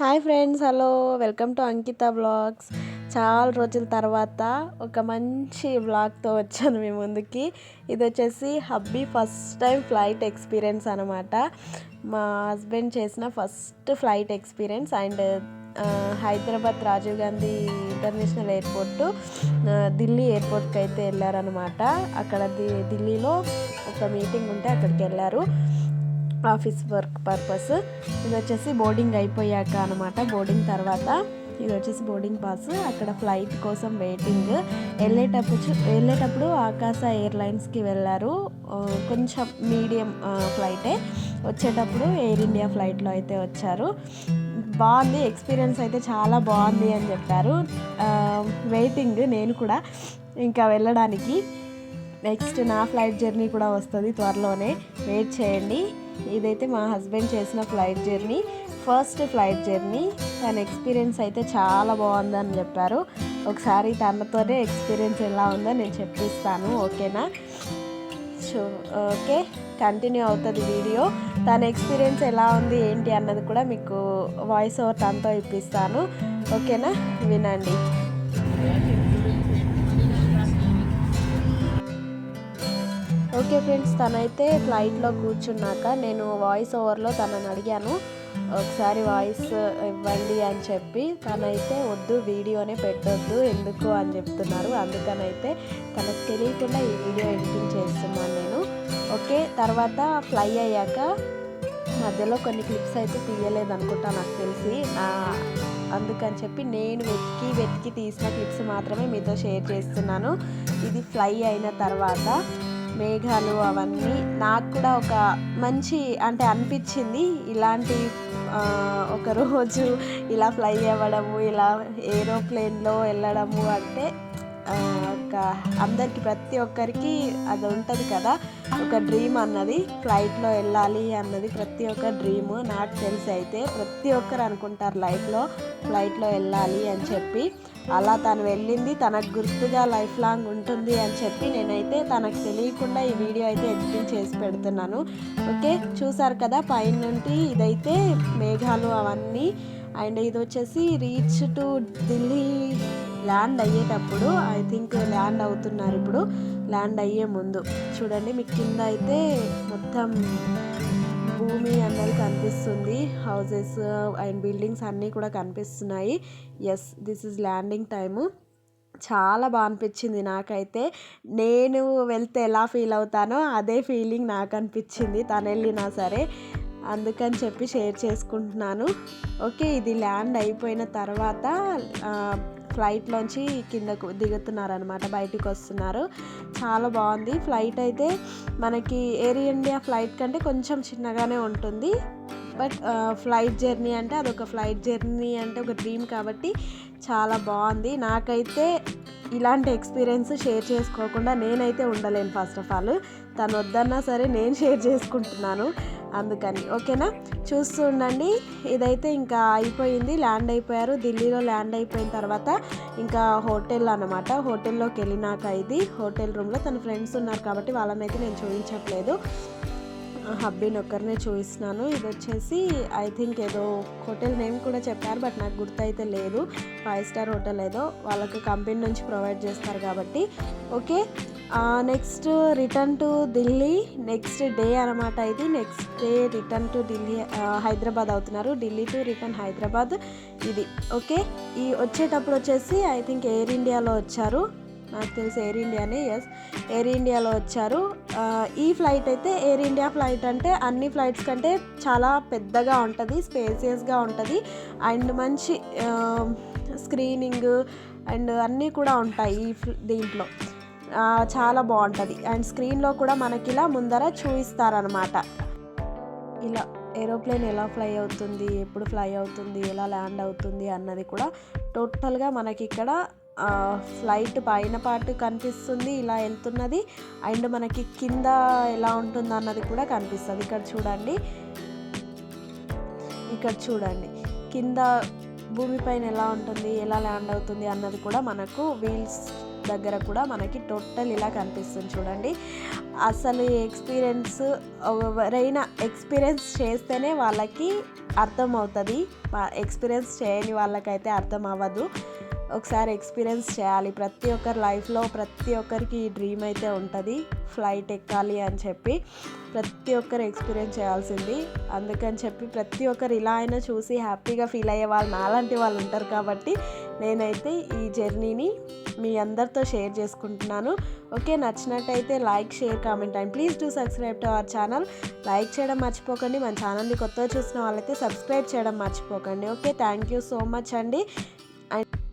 Hi friends hello. Welcome to Ankita blogs. చాలా రోజుల తర్వాత ఒక మంచి బ్లాగ్తో వచ్చాను మీ ముందుకి. ఇది వచ్చేసి hubby first time flight experience అనమాట మా హస్బెండ్ చేసిన first flight experience and Hyderabad Rajiv Gandhi international airport Delhi ఎయిర్పోర్ట్కి అయితే వెళ్ళారనమాట అక్కడ ది- ఢిల్లీలో ఒక మీటింగ్ ఉంటే అక్కడికి వెళ్ళారు. ఆఫీస్ వర్క్ పర్పస్ ఇది వచ్చేసి బోర్డింగ్ అయిపోయాక అనమాట బోర్డింగ్ తర్వాత ఇది వచ్చేసి బోర్డింగ్ పాస్ అక్కడ ఫ్లైట్ కోసం వెయిటింగ్ వెళ్ళేటప్పుడు వెళ్ళేటప్పుడు ఆకాశ ఎయిర్లైన్స్కి వెళ్ళారు. కొంచెం మీడియం ఫ్లైటే వచ్చేటప్పుడు ఎయిర్ ఇండియా ఫ్లైట్లో అయితే వచ్చారు. బాగుంది ఎక్స్పీరియన్స్ అయితే చాలా బాగుంది అని చెప్పారు. వెయిటింగ్ నేను కూడా ఇంకా వెళ్ళడానికి. నెక్స్ట్ నా ఫ్లైట్ జర్నీ కూడా వస్తుంది త్వరలోనే. వెయిట్ చేయండి. ఇదైతే మా హస్బెండ్ చేసిన flight journey first flight journey. తన ఎక్స్పీరియన్స్ అయితే చాలా బాగుందని చెప్పారు. ఒకసారి తనతోనే ఎక్స్పీరియన్స్ ఎలా ఉందో నేను చెప్పిస్తాను ఓకేనా? సో ఓకే కంటిన్యూ అవుతుంది వీడియో. తన ఎక్స్పీరియన్స్ ఎలా ఉంది ఏంటి అన్నది కూడా మీకు వాయిస్ ఓవర్ తనతో ఇప్పిస్తాను. ఓకేనా? వినండి. ఓకే ఫ్రెండ్స్ తనైతే ఫ్లైట్లో కూర్చున్నాక నేను వాయిస్ ఓవర్లో తనని అడిగాను ఒకసారి వాయిస్ ఇవ్వండి అని చెప్పి. తనైతే వద్దు వీడియోనే పెట్టొద్దు ఎందుకు అని చెప్తున్నారు. అందుకనైతే తనకు తెలియకుండా ఈ వీడియో ఎడిటింగ్ చేస్తున్నాను నేను. ఓకే తర్వాత ఫ్లై అయ్యాక మధ్యలో కొన్ని క్లిప్స్ అయితే తీయలేదు అనుకుంటా నాకు తెలిసి. నా అందుకని చెప్పి నేను వెతికి వెతికి తీసిన క్లిప్స్ మాత్రమే మీతో షేర్ చేస్తున్నాను. ఇది ఫ్లై అయిన తర్వాత మేఘాలు అవన్నీ నాకు కూడా ఒక మంచి అంటే అనిపించింది. ఇలాంటి ఒకరోజు ఇలా ఫ్లై అవ్వడము ఇలా ఏరోప్లేన్లో వెళ్ళడము అంటే అందరికి ప్రతి ఒక్కరికి అది ఉంటుంది కదా. ఒక డ్రీమ్ అన్నది ఫ్లైట్లో వెళ్ళాలి అన్నది ప్రతి ఒక్క డ్రీమ్. నాకు తెలిసి అయితే ప్రతి ఒక్కరు అనుకుంటారు లైఫ్లో ఫ్లైట్లో వెళ్ళాలి అని చెప్పి. అలా తను వెళ్ళింది తనకు గుర్తుగా లైఫ్ లాంగ్ ఉంటుంది అని చెప్పి నేనైతే తనకు తెలియకుండా ఈ వీడియో అయితే ఎడిటింగ్ చేసి పెడుతున్నాను. ఓకే చూసారు కదా పైన నుండి ఇదైతే మేఘాలు అవన్నీ. అండ్ ఇది వచ్చేసి రీచ్ టు ఢిల్లీ ల్యాండ్ అయ్యేటప్పుడు ఐ థింక్ ల్యాండ్ అవుతున్నారు ఇప్పుడు. ల్యాండ్ అయ్యే ముందు. చూడండి మీకు కింద అయితే మొత్తం భూమి అన్నది కనిపిస్తుంది. హౌసెస్ అండ్ బిల్డింగ్స్ అన్నీ కూడా కనిపిస్తున్నాయి. Yes this is landing time చాలా బాగా అనిపించింది నాకైతే. నేను వెళ్తే ఎలా ఫీల్ అవుతానో అదే ఫీలింగ్ నాకు అనిపించింది. తను వెళ్ళినా సరే. అందుకని చెప్పి షేర్ చేసుకుంటున్నాను. ఓకే ఇది ల్యాండ్ అయిపోయిన తర్వాత ఫ్లైట్లోంచి కిందకు దిగుతున్నారనమాట బయటికి వస్తున్నారు. చాలా బాగుంది. ఫ్లైట్ అయితే మనకి ఎయిర్ ఇండియా ఫ్లైట్ కంటే కొంచెం చిన్నగానే ఉంటుంది. బట్ ఫ్లైట్ జర్నీ అంటే అదొక ఫ్లైట్ జర్నీ అంటే ఒక డ్రీమ్ కాబట్టి చాలా బాగుంది. నాకైతే ఇలాంటి ఎక్స్పీరియన్స్ షేర్ చేసుకోకుండా నేనైతే ఉండలేను ఫస్ట్ ఆఫ్ ఆల్. తను వద్దన్నా సరే నేను షేర్ చేసుకుంటున్నాను అందుకని. ఓకేనా? చూస్తూ ఉండండి. ఇదైతే ఇంకా అయిపోయింది. ల్యాండ్ అయిపోయారు. ఢిల్లీలో ల్యాండ్ అయిపోయిన తర్వాత ఇంకా హోటల్ అనమాట హోటల్లోకి వెళ్ళినాక ఇది. హోటల్ రూమ్లో తన ఫ్రెండ్స్ ఉన్నారు కాబట్టి వాళ్ళనైతే నేను చూపించట్లేదు. హబ్బీని ఒక్కరినే చూపిస్తున్నాను ఇది వచ్చేసి ఐ థింక్ ఏదో హోటల్ నేమ్ కూడా చెప్పారు బట్ నాకు గుర్తయితే లేదు. ఫైవ్ స్టార్ హోటల్ ఏదో వాళ్ళకి కంపెనీ నుంచి ప్రొవైడ్ చేస్తారు కాబట్టి. Okay next return to Delhi next day అనమాట ఇది. Next day return to Delhi Hyderabad అవుతున్నారు. ఢిల్లీ టు రిటర్న్ హైదరాబాద్ ఇది. ఓకే ఈ వచ్చేటప్పుడు వచ్చేసి ఐ థింక్ ఎయిర్ ఇండియాలో వచ్చారు. నాకు తెలిసి ఎయిర్ ఇండియానే ఎస్ ఎయిర్ ఇండియాలో వచ్చారు. ఈ ఫ్లైట్ అయితే ఎయిర్ ఇండియా ఫ్లైట్ అంటే అన్ని ఫ్లైట్స్ కంటే చాలా పెద్దగా ఉంటుంది స్పేసియస్గా ఉంటుంది. అండ్ మంచి స్క్రీనింగ్ అండ్ అన్నీ కూడా ఉంటాయి ఈ ఫ్ల- దీంట్లో. చాలా బాగుంటుంది. అండ్ స్క్రీన్లో కూడా మనకి ఇలా ముందర చూపిస్తారనమాట ఇలా ఏరోప్లేన్ ఎలా ఫ్లై అవుతుంది ఎప్పుడు ఫ్లై అవుతుంది ఎలా ల్యాండ్ అవుతుంది అన్నది కూడా టోటల్గా మనకి ఇక్కడ ఫ్లైట్ పైన పార్ట్ కనిపిస్తుంది ఇలా వెళ్తున్నది. అండ్ మనకి కింద ఎలా ఉంటుంది అన్నది కూడా కనిపిస్తుంది. ఇక్కడ చూడండి. ఇక్కడ చూడండి. కింద భూమిపైన ఎలా ఉంటుంది ఎలా ల్యాండ్ అవుతుంది అన్నది కూడా మనకు వీల్స్ దగ్గర కూడా మనకి టోటల్ ఇలా కనిపిస్తుంది చూడండి. అసలు ఎక్స్పీరియన్స్ ఎవరైనా ఎక్స్పీరియన్స్ చేస్తేనే వాళ్ళకి అర్థమవుతుంది. ఎక్స్పీరియన్స్ చేయని వాళ్ళకైతే అర్థం అవ్వదు. ఒకసారి ఎక్స్పీరియన్స్ చేయాలి. ప్రతి ఒక్కరి లైఫ్లో ప్రతి ఒక్కరికి ఈ డ్రీమ్ అయితే ఉంటుంది. ఫ్లైట్ ఎక్కాలి అని చెప్పి ప్రతి ఒక్కరు ఎక్స్పీరియన్స్ చేయాల్సింది. అందుకని చెప్పి ప్రతి ఒక్కరు ఇలా అయినా చూసి హ్యాపీగా ఫీల్ అయ్యే వాళ్ళు నాలాంటి వాళ్ళు ఉంటారు కాబట్టి నేనైతే ఈ జర్నీని మీ అందరితో షేర్ చేసుకుంటున్నాను. ఓకే నచ్చినట్టయితే like share comment and please do subscribe to our channel. Like చేయడం మర్చిపోకండి. మన ఛానల్ని కొత్తగా చూసిన వాళ్ళైతే సబ్స్క్రైబ్ చేయడం మర్చిపోకండి. Okay thank you so much అండి. అండ్